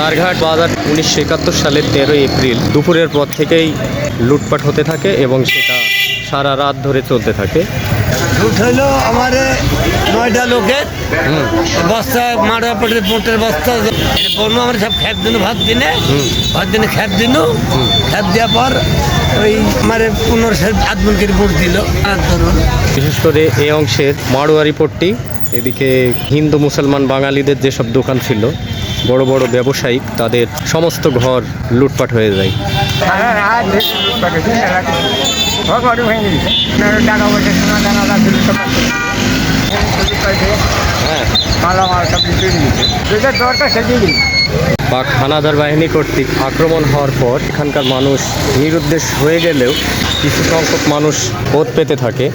চারঘাট বাজার উনিশশো একাত্তর সালের তেরোই এপ্রিল দুপুরের পর থেকেই লুটপাট হতে থাকে এবং সেটা সারা রাত ধরে চলতে থাকে। লুট হইল আমার নয়টা লোকের বস্তা মারা পড়ে পোটের বস্তা এটা বলব আমার সব খ্যাপ দিন ভাত দিনে। ভাত দিনে খ্যাপ দিন। খ্যাপ দেওয়ার পর ওই মানে দিল বিশেষ করে এই অংশের মাড়োয়ারি পট্টি এদিকে হিন্দু মুসলমান বাঙালিদের যেসব দোকান ছিল বড় বড় ব্যবসায়িক তাদের সমস্ত ঘর লুটপাট হয়ে যায়। ভেঙে দিচ্ছে টাকা পয়সা হ্যাঁ মালামাল সব কিছু দিয়েছে যেটা দরকার সেটাই পাক হানাদার বাহিনী কর্তৃক আক্রমণ হওয়ার পর এখানকার মানুষ নিরুদ্দেশ হয়ে গেলেও কিছু সংখ্যক মানুষ ওত পেতে থাকে।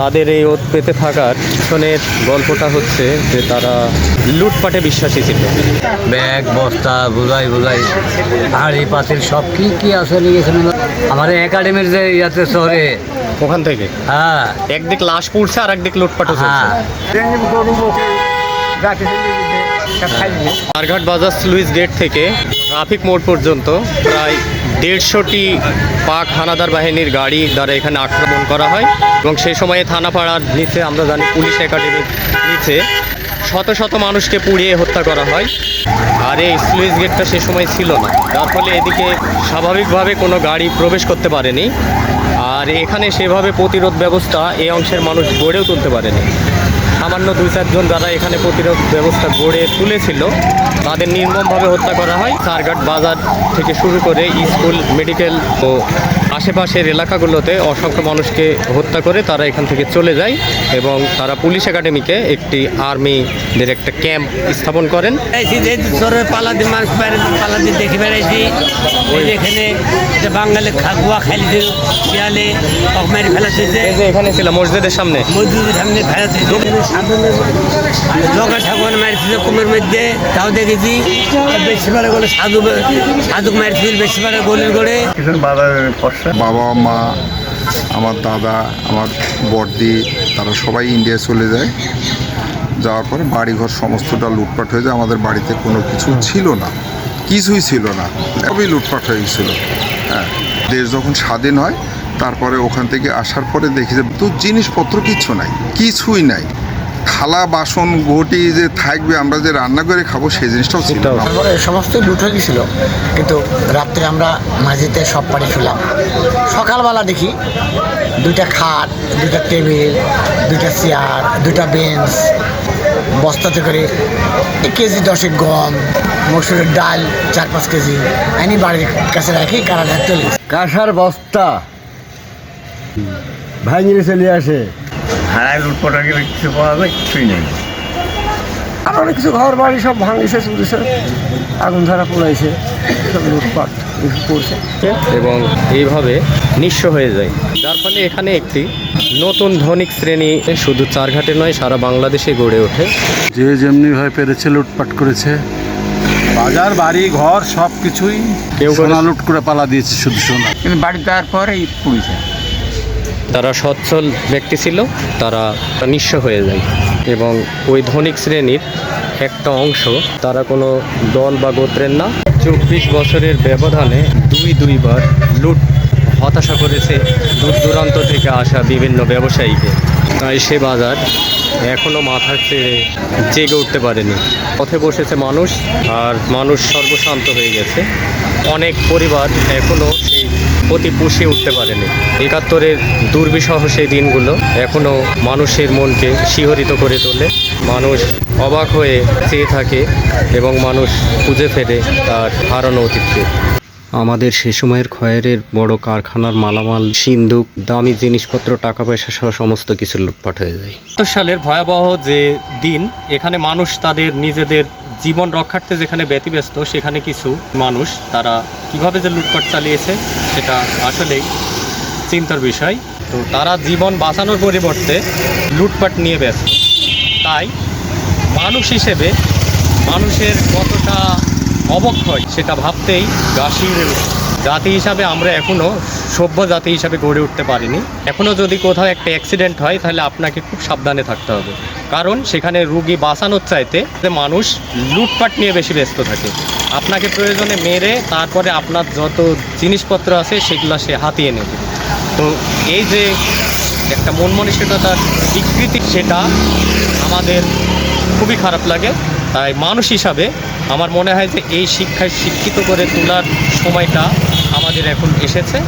তাদের এই ওত পেতে থাকার পিছনের গল্পটা হচ্ছে যে তারা লুটপাটে বিশ্বাসী ছিল। ব্যাগ বস্তা বোঝাই বোঝাই হাড়ি পাতিল সব কি কি আছে লিখেছেন আমার একাডেমির যে ইয়াতে শহরে। ওখান থেকে? হ্যাঁ। একদিক লাশ পুড়ছে আর একদিক লুটপাটও চলছে। চারঘাট বাজার স্লুইস গেট থেকে ট্রাফিক মোড় পর্যন্ত প্রায় দেড়শোটি পাক হানাদার বাহিনীর গাড়ি দ্বারা এখানে আক্রমণ করা হয় এবং সেই সময়ে থানাপাড়ার নিচে, আমরা জানি পুলিশ একাডেমির নিচে শত শত মানুষকে পুড়িয়ে হত্যা করা হয়। আর এই স্লুইস গেটটা সে সময় ছিল না। যার ফলে এদিকে স্বাভাবিকভাবে কোনো গাড়ি প্রবেশ করতে পারেনি। আর এখানে সেভাবে প্রতিরোধ ব্যবস্থা এই অংশের মানুষ গড়েও তুলতে পারেনি। সামান্য দুই চারজন যারা এখানে প্রতিরোধ ব্যবস্থা গড়ে তুলেছিল, তাদের নির্মমভাবে হত্যা করা হয়। সারঘাট বাজার থেকে শুরু করে স্কুল, মেডিকেল ও আশেপাশের এলাকাগুলোতে অসংখ্য মানুষকে হত্যা করে তারা এখান থেকে চলে যায় এবং তারা পুলিশ একাডেমিকে একটি আর্মিদের একটা ক্যাম্প স্থাপন করেন। পালা দিয়ে মানুষ বেড়ে পালা দিয়ে দেখে বেড়াইছি। এখানে যে বাঙালি খাগুয়া খাইছে শিয়ালে কক মেরে ফেলাচ্ছে যে এখানে ছিল মসজিদের সামনে। মসজিদের সামনে ফেলাচ্ছে জগা ঠাকুর মারছিল কুমের মধ্যে তাও দেখেছি। বেশি পারে গেলে সাধু সাধুক মারছিল বেশি পারে গলির গড়ে। বাবা মা আমার দাদা আমার বড়দি তারা সবাই ইন্ডিয়া চলে যায়। যাওয়ার পরে বাড়িঘর সমস্তটা লুটপাট হয়ে যায়। আমাদের বাড়িতে কোনো কিছু ছিল না। কিছুই ছিল না। সবই লুটপাট হয়ে গেছিল। হ্যাঁ দেশ যখন স্বাধীন হয় তারপরে ওখান থেকে আসার পরে দেখি যে তো জিনিসপত্র কিছু নাই কিছুই নাই। থালা বাসন ঘটি যে থাকবে আমরা যে রান্না করে খাব সেই জিনিসটাও ছিল সমস্ত লুট হয়ে গেছিল কিন্তু রাত্রে আমরা মাঝিতে সব পাড়ে শুলাম। সকালবেলা দেখি দুইটা খাট দুইটা টেবিল দুইটা চেয়ার দুইটা বেঞ্চ বস্তাতে করে এক কেজি দশেক গম মসুরের ডাল চার পাঁচ কেজি। আইনি বাড়ির কাছে রাখি কারাগার চলে। কাঁসার বস্তা। ভাঙিয়ে চলে আসে। হারায় লুটপাট আগে কিছু পাওয়া যায় কিছুই নেই। আর অনেক কিছু ঘর বাড়ি সব ভাঙিছে চুরিছে আগুন ধারা পোড়াইছে সব লুটপাট করছে। এবং এইভাবে নিঃস্ব হয়ে যায়। যার ফলে এখানে একটি নতুন ধনিক শ্রেণি শুধু চারঘাটে নয় সারা বাংলাদেশে গড়ে ওঠে। যে যেমনি ভাবে পেরেছে লুটপাট করেছে। বাজার বাড়ি ঘর সব কিছুই কেউ সোনা লুট করে পালা দিয়েছে শুধু সোনা। কিন্তু বাড়ি দেওয়ার পরে এই পুলিশে তারা সচ্ছল ব্যক্তি ছিল, তারা নিঃস্ব হয়ে যায়। এবং ওই ধনিক শ্রেণির একটা অংশ, তারা কোনো দল বা গোত্রের না। চব্বিশ বছরের ব্যবধানে দুই দুইবার লুট, হতাশা করেছে দূর দূরান্ত থেকে আসা বিভিন্ন ব্যবসায়ীকে। তাই সে বাজার এখনও মাথার ছেড়ে জেগে উঠতে পারেনি। পথে বসেছে মানুষ, আর মানুষ সর্বশান্ত হয়ে গেছে। অনেক পরিবার এখনও সেই অতি পুষিয়ে উঠতে পারেনি। একাত্তরের দুর্বিষহ সেই দিনগুলো এখনও মানুষের মনকে শিহরিত করে তোলে। মানুষ অবাক হয়ে চেয়ে থাকে এবং মানুষ খুঁজে ফেরে তার হারানো অতীতকে। আমাদের সে সময়ের খয়েরের বড় কারখানার মালামাল সিন্দুক দামি জিনিসপত্র টাকা পয়সা সহ সমস্ত কিছু লুটপাট হয়ে যায়। সালের ভয়াবহ যে দিন এখানে মানুষ তাদের নিজেদের জীবন রক্ষার্থে যেখানে ব্যতিব্যস্ত, সেখানে কিছু মানুষ তারা কীভাবে যে লুটপাট চালিয়েছে, সেটা আসলেই চিন্তার বিষয়। তো তারা জীবন বাঁচানোর পরিবর্তে লুটপাট নিয়ে ব্যস্ত। তাই মানুষ হিসেবে মানুষের কতটা অবক্ষয়, সেটা ভাবতেই গাছির জাতি হিসাবে আমরা এখনও সভ্য জাতি হিসাবে গড়ে উঠতে পারিনি। এখনও যদি কোথাও একটা অ্যাক্সিডেন্ট হয়, তাহলে আপনাকে খুব সাবধানে থাকতে হবে। কারণ সেখানে রুগী বাঁচানোর চাইতে মানুষ লুটপাট নিয়ে বেশি ব্যস্ত থাকে। আপনাকে প্রয়োজনে মেরে তারপরে আপনার যত জিনিসপত্র আছে, সেগুলো সে হাতিয়ে নেবে। তো এই যে একটা মন মানসিকতার বিকৃতি, সেটা আমাদের খুবই খারাপ লাগে। তাই মানুষ হিসাবে আমার মনে হয় যে এই শিক্ষায় শিক্ষিত করে তোলার সময়টা আমাদের এখন এসেছে।